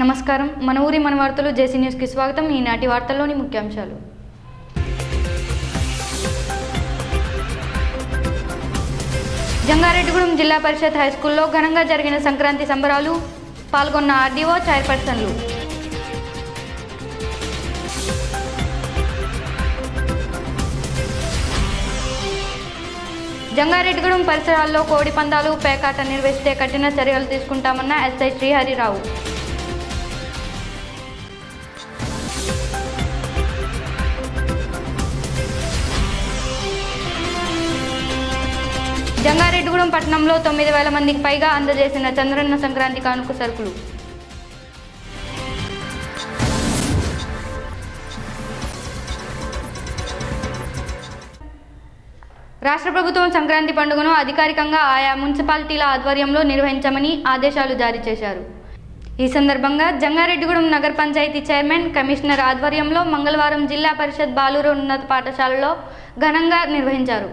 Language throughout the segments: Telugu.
నమస్కారం. మన ఊరి మన వార్తలు జేసీ న్యూస్కి స్వాగతం. ఈనాటి వార్తల్లోని ముఖ్యాంశాలు. జంగారెడ్డిగూడెం జిల్లా పరిషత్ హై స్కూల్లో ఘనంగా జరిగిన సంక్రాంతి సంబరాలు పాల్గొన్న ఆర్డీఓ చైర్పర్సన్లు. జంగారెడ్డిగూడెం పరిసరాల్లో కోడి పందాలు పేకాట నిర్వహిస్తే కఠిన చర్యలు తీసుకుంటామన్న ఎస్ఐ శ్రీహరిరావు. జంగారెడ్డిగూడెం పట్టణంలో తొమ్మిది వేల మందికి పైగా అందజేసిన చంద్రన్న సంక్రాంతి కానుక సరుకులు. రాష్ట్ర ప్రభుత్వం సంక్రాంతి పండుగను అధికారికంగా ఆయా మున్సిపాలిటీల ఆధ్వర్యంలో నిర్వహించమని ఆదేశాలు జారీ చేశారు. ఈ సందర్భంగా జంగారెడ్డిగూడెం నగర పంచాయతీ చైర్మన్ కమిషనర్ ఆధ్వర్యంలో మంగళవారం జిల్లా పరిషత్ బాలూరు ఉన్నత పాఠశాలలో ఘనంగా నిర్వహించారు.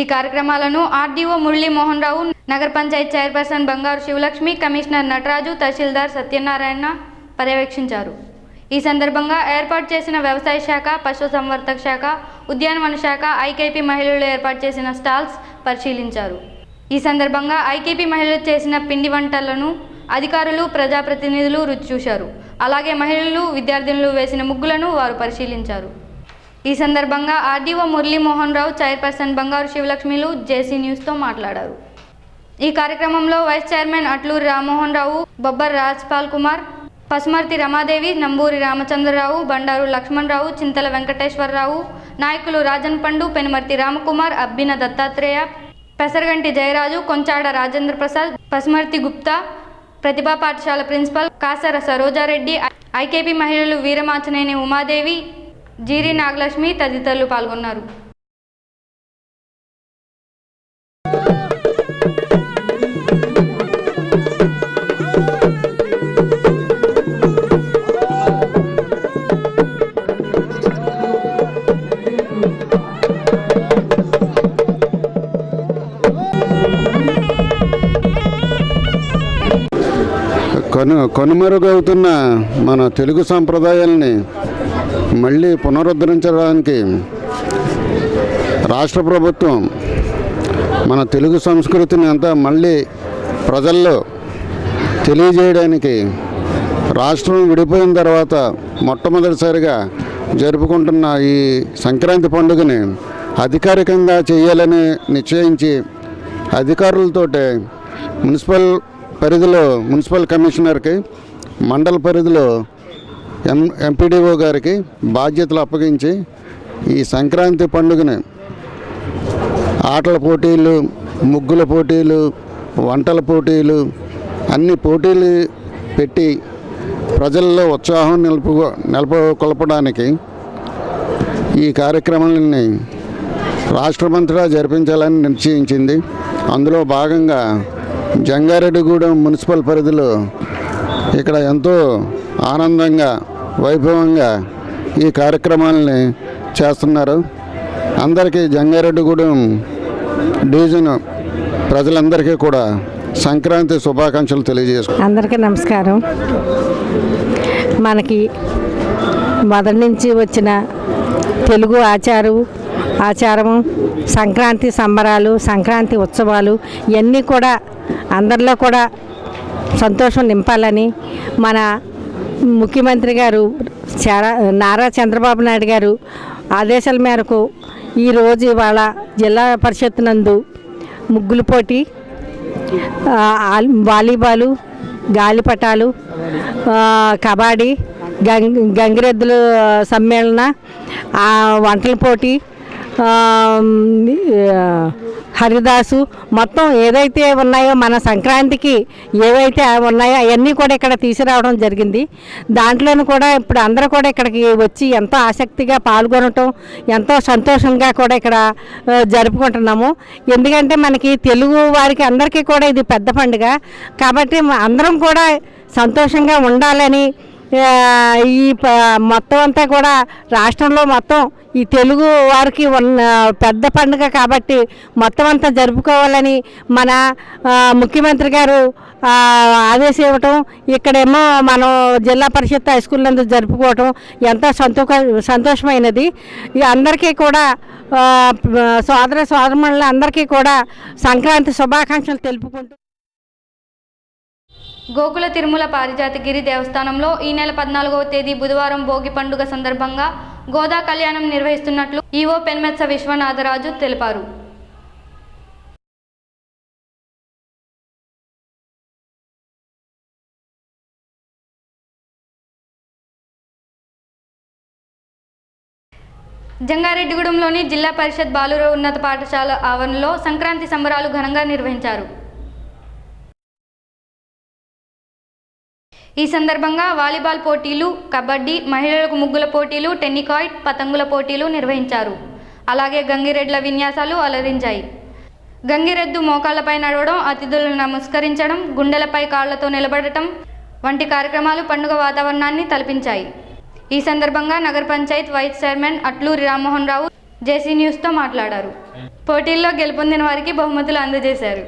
ఈ కార్యక్రమాలను ఆర్డీఓ మురళీమోహన్ రావు నగర పంచాయత్ చైర్పర్సన్ బంగారు శివలక్ష్మి కమిషనర్ నటరాజు తహసీల్దార్ సత్యనారాయణ పర్యవేక్షించారు. ఈ సందర్భంగా ఏర్పాటు చేసిన వ్యవసాయ శాఖ పశుసంవర్ధక శాఖ ఉద్యానవన శాఖ ఐకేపీ మహిళలు ఏర్పాటు చేసిన స్టాల్స్ పరిశీలించారు. ఈ సందర్భంగా ఐకేపీ మహిళలు చేసిన పిండి వంటలను అధికారులు ప్రజాప్రతినిధులు రుచి చూశారు. అలాగే మహిళలు విద్యార్థినులు వేసిన ముగ్గులను వారు పరిశీలించారు. ఈ సందర్భంగా ఆర్డీఓ మురళీమోహన్ రావు చైర్పర్సన్ బంగారు శివలక్ష్మిలు జేసీ న్యూస్తో మాట్లాడారు. ఈ కార్యక్రమంలో వైస్ చైర్మన్ అట్లూరి రామ్మోహన్ రావు బొబ్బర్ రాజ్పాల్ కుమార్ పసుమర్తి రమాదేవి నంబూరి రామచంద్రరావు బండారు లక్ష్మణరావు చింతల వెంకటేశ్వరరావు నాయకులు రాజన్ పండు పెనుమర్తి రామకుమార్ అబ్బిన దత్తాత్రేయ పెసరగంటి జయరాజు కొంచాడ రాజేంద్ర ప్రసాద్ పసుమర్తి గుప్తా ప్రతిభా పాఠశాల ప్రిన్సిపల్ కాసర సరోజారెడ్డి ఐకేపీ మహిళలు వీరమాచనేని ఉమాదేవి జీరి నాగలక్ష్మి తదితరులు పాల్గొన్నారు. కను కనుమరుగవుతున్న మన తెలుగు సంప్రదాయాల్ని మళ్ళీ పునరుద్ధరించడానికి రాష్ట్ర ప్రభుత్వం మన తెలుగు సంస్కృతిని అంతా మళ్ళీ ప్రజల్లో తెలియజేయడానికి రాష్ట్రం విడిపోయిన తర్వాత మొట్టమొదటిసారిగా జరుపుకుంటున్న ఈ సంక్రాంతి పండుగని అధికారికంగా చేయాలని నిశ్చయించి అధికారులతోటే మున్సిపల్ పరిధిలో మున్సిపల్ కమిషనర్కి మండల పరిధిలో ఎం ఎంపీడీఓ గారికి బాధ్యతలు అప్పగించి ఈ సంక్రాంతి పండుగని ఆటల పోటీలు ముగ్గుల పోటీలు వంటల పోటీలు అన్ని పోటీలు పెట్టి ప్రజల్లో ఉత్సాహం నిలుపు నెలకొల్పడానికి ఈ కార్యక్రమాలని రాష్ట్రమంతటా జరిపించాలని నిశ్చయించింది. అందులో భాగంగా జంగారెడ్డిగూడెం మున్సిపల్ పరిధిలో ఇక్కడ ఎంతో ఆనందంగా వైభవంగా ఈ కార్యక్రమాలని చేస్తున్నారు. అందరికీ జంగారెడ్డిగూడెం డివిజన్ ప్రజలందరికీ కూడా సంక్రాంతి శుభాకాంక్షలు తెలియజేసుకుంటున్నాను అందరికీ నమస్కారం. మనకి మొదటి నుంచి వచ్చిన తెలుగు ఆచారం ఆచారము సంక్రాంతి సంబరాలు సంక్రాంతి ఉత్సవాలు ఇవన్నీ కూడా అందరిలో కూడా సంతోషం నింపాలని మన ముఖ్యమంత్రి గారు నారా చంద్రబాబు నాయుడు గారు ఆదేశాల మేరకు ఈరోజు ఇవాళ జిల్లా పరిషత్ నందు ముగ్గులు పోటీ ఆల్- వాలీబాలు గాలిపటాలు కబడ్డీ గంగ్ గంగిరెద్దుల సమ్మేళన వంటల పోటీ హరిదాసు మొత్తం ఏదైతే ఉన్నాయో మన సంక్రాంతికి ఏవైతే ఉన్నాయో అవన్నీ కూడా ఇక్కడ తీసుకురావడం జరిగింది. దాంట్లోనూ కూడా ఇప్పుడు అందరూ కూడా ఇక్కడికి వచ్చి ఎంతో ఆసక్తిగా పాల్గొనటం ఎంతో సంతోషంగా కూడా ఇక్కడ జరుపుకుంటున్నాము. ఎందుకంటే మనకి తెలుగు వారికి అందరికీ కూడా ఇది పెద్ద పండుగ. కాబట్టి అందరం కూడా సంతోషంగా ఉండాలని ఈ ప- మొత్తం అంతా కూడా రాష్ట్రంలో మొత్తం ఈ తెలుగు వారికి ఉన్న పెద్ద పండుగ కాబట్టి మొత్తం అంతా జరుపుకోవాలని మన ముఖ్యమంత్రి గారు ఆదేశం ఇవ్వటం ఇక్కడేమో మనం జిల్లా పరిషత్ హై స్కూల్ నందు జరుపుకోవటం ఎంతో సంతోష సంతోషమైనది. అందరికీ కూడా సోదర సోదరుల అందరికీ కూడా సంక్రాంతి శుభాకాంక్షలు తెలుపుకుంటూ గోకుల తిరుమల పారిజాతగిరి దేవస్థానంలో ఈ నెల పద్నాలుగవ తేదీ బుధవారం భోగి పండుగ సందర్భంగా గోదా కళ్యాణం నిర్వహిస్తున్నట్లు ఈవో పెన్మెత్స విశ్వనాథరాజు తెలిపారు. జంగారెడ్డిగూడెంలోని జిల్లా పరిషత్ బాలుర ఉన్నత పాఠశాల ఆవరణలో సంక్రాంతి సంబరాలు ఘనంగా నిర్వహించారు. ఈ సందర్భంగా వాలీబాల్ పోటీలు కబడ్డీ మహిళలకు ముగ్గుల పోటీలు టెన్నికాయిట్ పతంగుల పోటీలు నిర్వహించారు. అలాగే గంగిరెడ్ల విన్యాసాలు అలరించాయి. గంగిరెద్దు మోకాళ్ళపై నడవడం అతిథులను నమస్కరించడం గుండెలపై కాళ్ళతో నిలబడటం వంటి కార్యక్రమాలు పండుగ వాతావరణాన్ని తలపించాయి. ఈ సందర్భంగా నగర panchayat vice chairman Atluri Rammohan Rao JC న్యూస్తో మాట్లాడారు. పోటీల్లో గెలుపొందిన వారికి బహుమతులు అందజేశారు.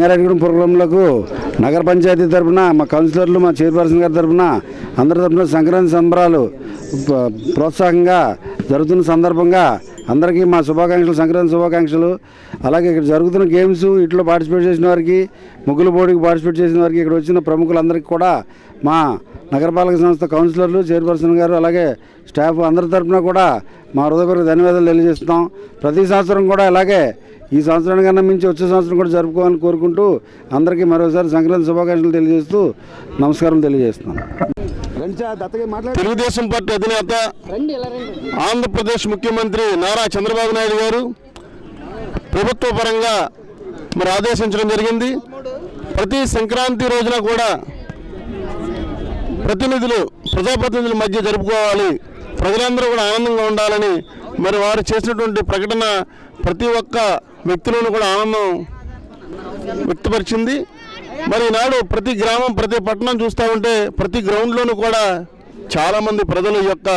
రంగారెడ్డిగూడెం ప్రోగ్రాంలకు నగర పంచాయతీ తరఫున మా కౌన్సిలర్లు మా చైర్పర్సన్ గారి తరఫున అందరి తరఫున సంక్రాంతి సంబరాలు ప్రోత్సాహంగా జరుగుతున్న సందర్భంగా అందరికీ మా శుభాకాంక్షలు సంక్రాంతి శుభాకాంక్షలు. అలాగే ఇక్కడ జరుగుతున్న గేమ్స్ ఇట్లో పార్టిసిపేట్ చేసిన వారికి ముగ్గుల పోటీకి పార్టిసిపేట్ చేసిన వారికి ఇక్కడ వచ్చిన ప్రముఖులందరికీ కూడా మా నగరపాలక సంస్థ కౌన్సిలర్లు చైర్పర్సన్ గారు అలాగే స్టాఫ్ అందరి తరఫున కూడా మా హృదయపూర్వక ధన్యవాదాలు తెలియజేస్తున్నాం. ప్రతి సంవత్సరం కూడా ఇలాగే ఈ సంవత్సరానికన్నా మించి వచ్చే సంవత్సరం కూడా జరుపుకోవాలని కోరుకుంటూ అందరికీ మరోసారి సంక్రాంతి శుభాకాంక్షలు తెలియజేస్తూ నమస్కారం తెలియజేస్తున్నాను. తెలుగుదేశం పార్టీ అధినేత ఆంధ్రప్రదేశ్ ముఖ్యమంత్రి నారా చంద్రబాబు నాయుడు గారు ప్రభుత్వ పరంగా మరి ఆదేశించడం జరిగింది. ప్రతి సంక్రాంతి రోజున కూడా ప్రతినిధులు ప్రజాప్రతినిధుల మధ్య జరుపుకోవాలి. ప్రజలందరూ కూడా ఆనందంగా ఉండాలని మరి వారు చేసినటువంటి ప్రకటన ప్రతి ఒక్క వ్యక్తులను కూడా ఆనందం వ్యక్తపరిచింది. మరి ఈనాడు ప్రతి గ్రామం ప్రతి పట్టణం చూస్తూ ఉంటే ప్రతి గ్రౌండ్లోనూ కూడా చాలామంది ప్రజలు యొక్క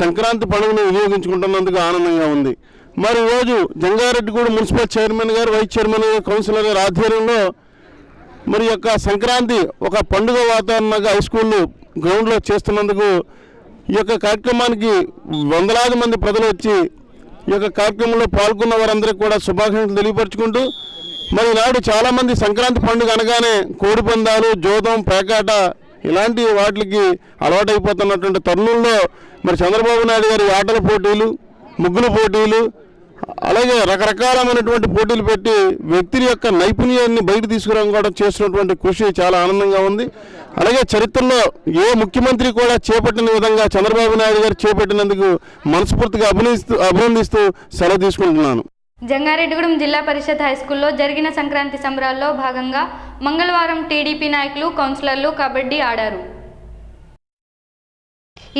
సంక్రాంతి పండుగను వినియోగించుకుంటున్నందుకు ఆనందంగా ఉంది. మరి ఈరోజు జంగారెడ్డిగూడ మున్సిపల్ చైర్మన్ గారు వైస్ చైర్మన్ గారు కౌన్సిలర్ గారి ఆధ్వర్యంలో మరి యొక్క సంక్రాంతి ఒక పండుగ వాతావరణంగా హై స్కూల్ గ్రౌండ్లో చేస్తున్నందుకు ఈ యొక్క కార్యక్రమానికి వందలాది మంది ప్రజలు వచ్చి ఈ యొక్క కార్యక్రమంలో పాల్గొన్న వారందరికీ కూడా శుభాకాంక్షలు తెలియపరుచుకుంటూ మరి నాడు చాలామంది సంక్రాంతి పండుగ అనగానే కోడి పందాలు జోదం పేకాట ఇలాంటి వాటికి అలవాటైపోతున్నటువంటి తరుణంలో మరి చంద్రబాబు నాయుడు గారి ఆటల పోటీలు ముగ్గుల పోటీలు అలాగే రకరకాలమైనటువంటి పోటీలు పెట్టి వ్యక్తుల యొక్క నైపుణ్యాన్ని బయట తీసుకురావడం చేస్తున్నటువంటి కృషి చాలా ఆనందంగా ఉంది. అలాగే చరిత్రలో ఏ ముఖ్యమంత్రి కూడా చేపట్టిన విధంగా చంద్రబాబు నాయుడు గారు చేపట్టినందుకు మనస్ఫూర్తిగా అభినందిస్తూ అభినందిస్తూ సెలవు తీసుకుంటున్నాను. జంగారెడ్డిగూడెం జిల్లా పరిషత్ హైస్కూల్లో జరిగిన సంక్రాంతి సంబరాల్లో భాగంగా మంగళవారం టీడీపీ నాయకులు కౌన్సిలర్లు కబడ్డీ ఆడారు.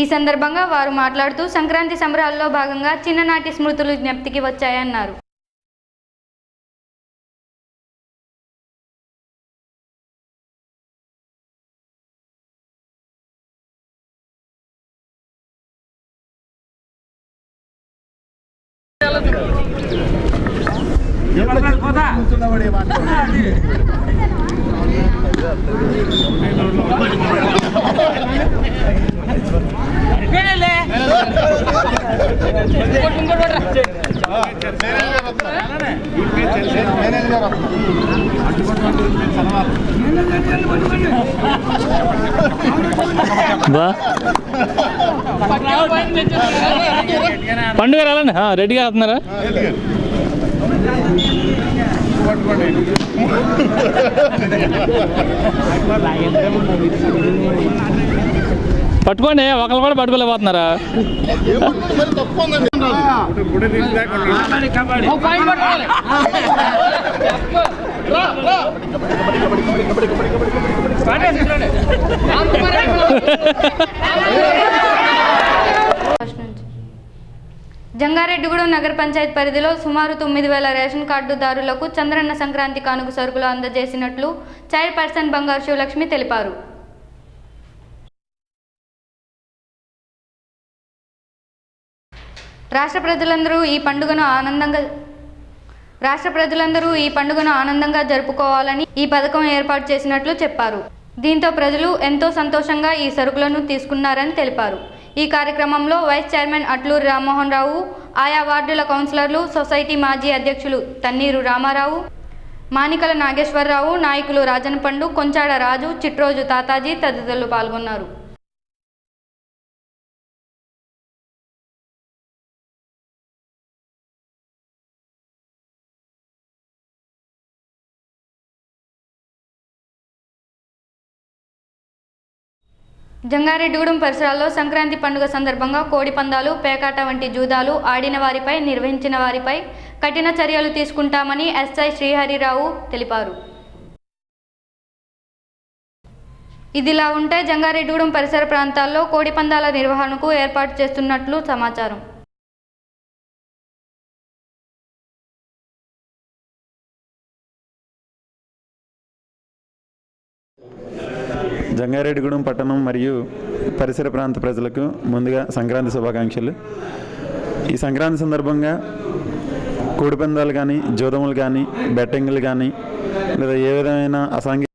ఈ సందర్భంగా వారు మాట్లాడుతూ సంక్రాంతి సంబరాల్లో భాగంగా చిన్ననాటి స్మృతులు జ్ఞప్తికి వచ్చాయన్నారు. పండుగ రాలండి ఆ, రెడీగా అవుతున్నారా పట్టుకోండి ఒకరు కూడా పట్టుకోలేకపోతున్నారా? ఫస్ట్ నగర పంచాయత్ పరిధిలో సుమారు తొమ్మిది వేల రేషన్ కార్డుదారులకు చంద్రన్న సంక్రాంతి కానుక సరుకులు అందజేసినట్లు చైర్పర్సన్ బంగారు శివలక్ష్మి తెలిపారు. రాష్ట్ర ప్రజలందరూ ఈ పండుగను ఆనందంగా రాష్ట్ర ప్రజలందరూ ఈ పండుగను ఆనందంగా జరుపుకోవాలని ఈ పథకం ఏర్పాటు చేసినట్లు చెప్పారు. దీంతో ప్రజలు ఎంతో సంతోషంగా ఈ సరుకులను తీసుకున్నారని తెలిపారు. ఈ కార్యక్రమంలో వైస్ చైర్మన్ అట్లూరు రామ్మోహన్ రావు ఆయా వార్డుల కౌన్సిలర్లు సొసైటీ మాజీ అధ్యక్షులు తన్నీరు రామారావు మానికల నాగేశ్వరరావు నాయకులు రాజనపండు కొంచాడ రాజు చిట్రోజు తాతాజీ తదితరులు పాల్గొన్నారు. జంగారెడ్డిగూడెం పరిసరాల్లో సంక్రాంతి పండుగ సందర్భంగా కోడి పందాలు పేకాట వంటి జూదాలు ఆడిన వారిపై నిర్వహించిన వారిపై కఠిన చర్యలు తీసుకుంటామని ఎస్ఐ శ్రీహరిరావు తెలిపారు. ఇదిలా ఉంటే జంగారెడ్డిగూడెం పరిసర ప్రాంతాల్లో కోడి పందాల నిర్వహణకు ఏర్పాటు చేస్తున్నట్లు సమాచారం. రంగారెడ్డిగూడెం పట్టణం మరియు పరిసర ప్రాంత ప్రజలకు ముందుగా సంక్రాంతి శుభాకాంక్షలు. ఈ సంక్రాంతి సందర్భంగా కోడిపందాలు కానీ జోదములు కానీ బెట్టింగ్లు కానీ లేదా ఏ విధమైన అసాంఘిక